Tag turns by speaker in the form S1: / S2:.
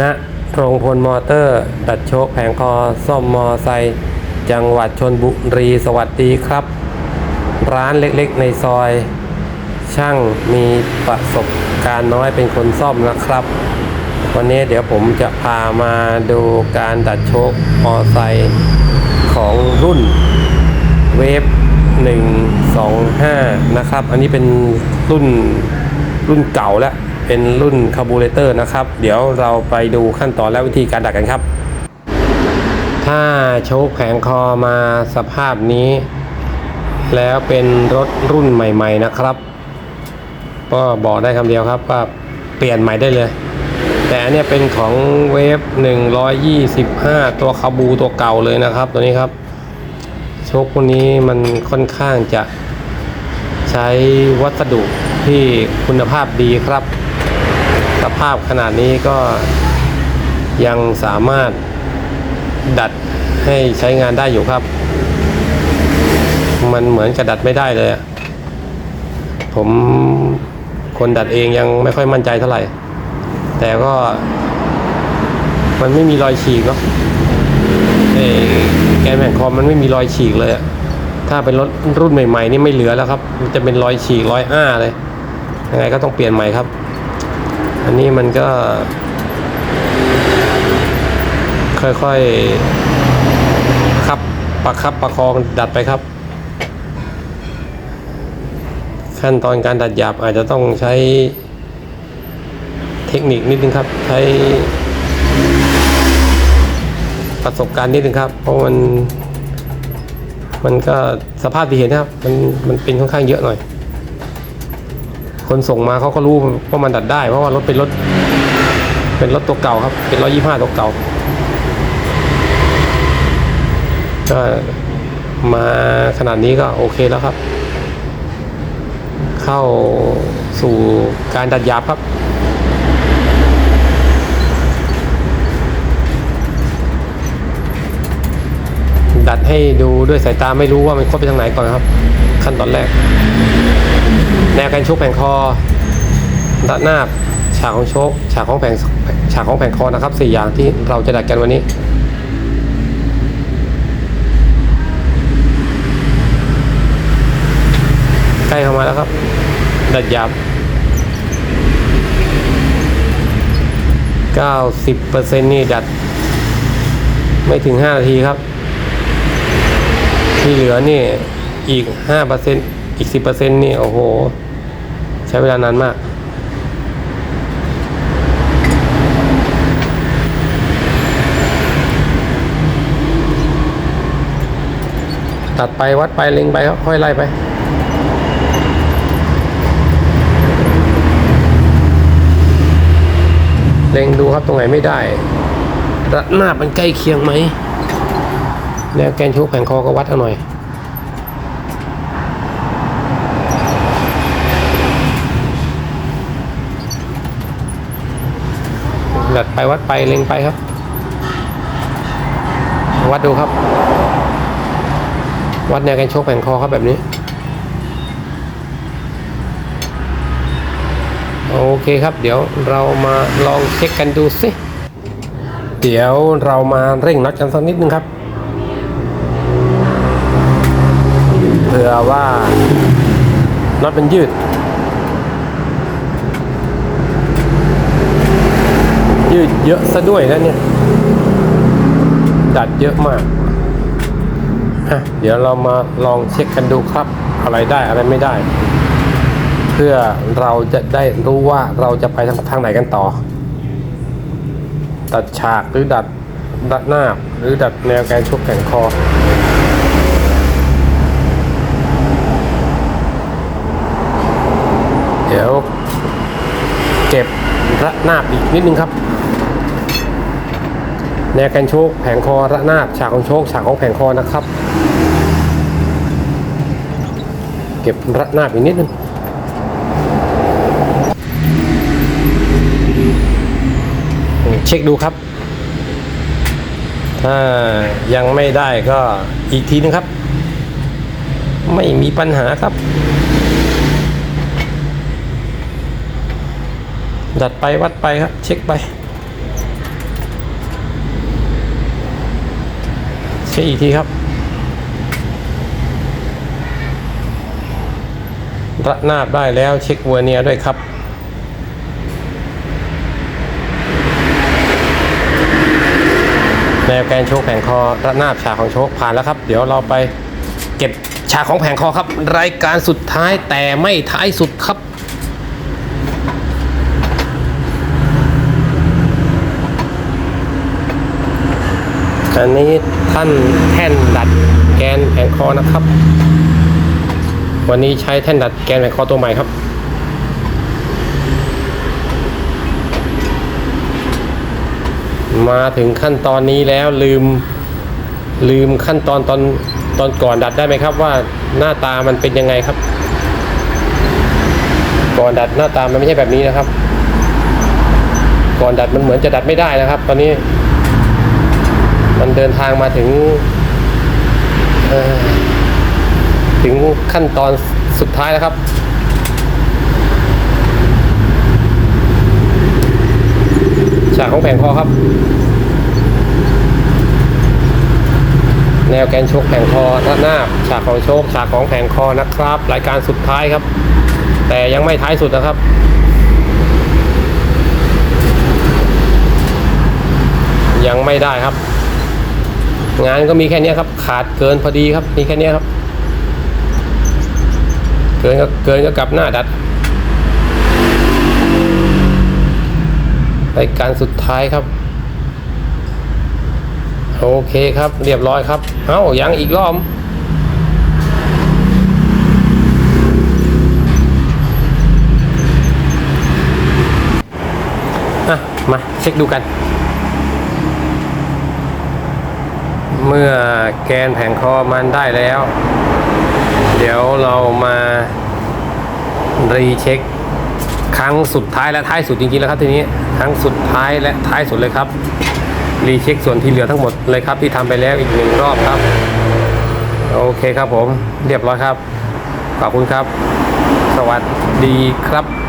S1: ณโรงพลมอเตอร์ดัดโชคแผงคอซ่อมมอไซค์จังหวัดชนบุรีสวัสดีครับ ร้านเล็กๆในซอย ช่างมีประสบการณ์น้อยเป็นคนซ่อมนะครับ วันนี้เดี๋ยวผมจะพามาดูการดัดโชคมอไซค์ของรุ่นเวฟ125 นะครับ อันนี้เป็นรุ่นรุ่นเก่าแล้ว เป็นรุ่นคาร์บูเรเตอร์นะครับ เดี๋ยวเราไปดูขั้นตอนและวิธีการดัดกันครับ ถ้าโชคแผงคอมาสภาพนี้ แล้วเป็นรถรุ่นใหม่ ๆนะครับ ก็บอกได้คำเดียวครับว่าเปลี่ยนใหม่ได้เลย แต่อันเนี้ยเป็นของเวฟ125 ตัวคาบูตัวเก่าเลยนะครับ ตัวนี้ครับโชคพวกนี้มันค่อนข้างจะใช้วัสดุที่คุณภาพดีครับ ภาพขนาดนี้ก็ยังสามารถดัดให้ใช้งานได้อยู่ครับ มันเหมือนกระดัดไม่ได้เลยผมคนดัดเองยังไม่ค่อยมั่นใจเท่าไหร่ แต่ก็ มันไม่มีรอยฉีกเนาะแกนแผ่นคอมมันไม่มีรอยฉีกเลยอะถ้าเป็นรถรุ่นใหม่ๆนี่ไม่เหลือแล้วครับ มันจะเป็นรอยฉีกรอยอ้าเลยยังไงก็ต้องเปลี่ยนใหม่ครับ อันนี้มันก็ ค่อยๆครับประคับประคองดัดไปครับ ขั้นตอนการดัดหยาบอาจจะต้องใช้เทคนิคนิดนึงครับ ใช้ประสบการณ์นิดนึงครับ เพราะมัน มันก็สภาพที่เห็นนะครับ มันมันเป็นค่อนข้างเยอะหน่อย คนส่งมาเขาก็รู้ว่ามันดัดได้ เพราะว่ารถเป็นรถ เป็นรถตัวเก่าครับ เป็นร้อยยี่ห้าตัวเก่าก็มาขนาดนี้ก็โอเคแล้วครับ เข้าสู่การดัดยาบครับดัดให้ดูด้วยสายตาไม่รู้ว่ามันคดไปทางไหนก่อนครับ ขั้นตอนแรก แนวการชกแผงคอด้านหน้าฉากของชคฉากของแผงฉากของแผงคอนะครับสี่อย่างที่เราจะดัดกันวันนี้ใกล้เข้ามาแล้วครับ ดัดหยาบ90%นี่ดัด ไม่ถึง 5 นาทีครับ ที่เหลือนี่อีก 5%อีก 10%นี่ โอ้โห ใช้เวลานานมาก ตัดไปวัดไปเล็งไปค่อยไล่ไปเล็งดูครับตรงไหนไม่ได้ระนาบมันใกล้เคียงไหมแนวแกนชุกแผงคอก็วัดเอาหน่อย ดัดไปวัดไปเล็งไปครับ วัดดูครับ วัดแนวแกนโชกแผงคอครับแบบนี้ โอเคครับ เดี๋ยวเรามาลองเช็คกันดูสิ เดี๋ยวเรามาเร่งน็อตกันสักนิดนึงครับเผื่อว่าน็อตมันยืด ยืดเยอะซะด้วยนะเนี่ย ดัดเยอะมากอะเดี๋ยวเรามาลองเช็คกันดูครับ อะไรได้อะไรไม่ได้ เพื่อเราจะได้รู้ว่าเราจะไปทางทางไหนกันต่อดัดฉากหรือดัดดัดหน้าหรือดัดแนวแกนชกแข่งคอเดี๋ยวเก็บระนาบอีกนิดนึงครับ แนวแกนโชกแผงคอระนาบฉากของโชกฉากของแผงคอนะครับ เก็บระนาบอีกนิดนึงเช็คดูครับ ถ้ายังไม่ได้ก็อีกทีนึงครับ ไม่มีปัญหาครับ ดัดไปวัดไปครับ เช็คไป ช็คอีกทีครับระนาบได้แล้วเช็คเวอร์เนียด้วยครับแนวแกนโชคแผงคอระนาบฉากของโชคผ่านแล้วครับ เดี๋ยวเราไปเก็บฉากของแผงคอครับ รายการสุดท้ายแต่ไม่ท้ายสุดครับ อันนี้ท่านแท่นดัดแกนแผงคอนะครับ วันนี้ใช้แท่นดัดแกนแผงคอตัวใหม่ครับมาถึงขั้นตอนนี้แล้วลืมลืมขั้นตอนตอนตอนก่อนดัดได้ไหมครับว่าหน้าตามันเป็นยังไงครับ ก่อนดัดหน้าตามันไม่ใช่แบบนี้นะครับ ก่อนดัดมันเหมือนจะดัดไม่ได้นะครับ ตอนนี้ มันเดินทางมาถึงถึงขั้นตอนสุดท้ายแล้วครับ ฉากของแผงคอครับ แนวแกนโชกแผงคอด้านหน้าฉากของโชกฉากของแผงคอนะครับ รายการสุดท้ายครับ แต่ยังไม่ท้ายสุดนะครับยังไม่ได้ครับ งานก็มีแค่เนี้ยครับ ขาดเกินพอดีครับ มีแค่เนี้ยครับ เกินก็เกินก็กลับหน้าดัดรายการสุดท้ายครับ โอเคครับ เรียบร้อยครับ เอ้ายังอีกรอบอะมาเช็คดูกัน เมื่อแกนแผงคอมันได้แล้ว เดี๋ยวเรามารีเช็คครั้งสุดท้ายและท้ายสุดจริงๆแล้วครับทีนี้ครั้งสุดท้ายและท้ายสุดเลยครับรีเช็คส่วนที่เหลือทั้งหมดเลยครับ ที่ทำไปแล้วอีกหนึ่งรอบครับ โอเคครับผม เรียบร้อยครับ ขอบคุณครับ สวัสดีครับ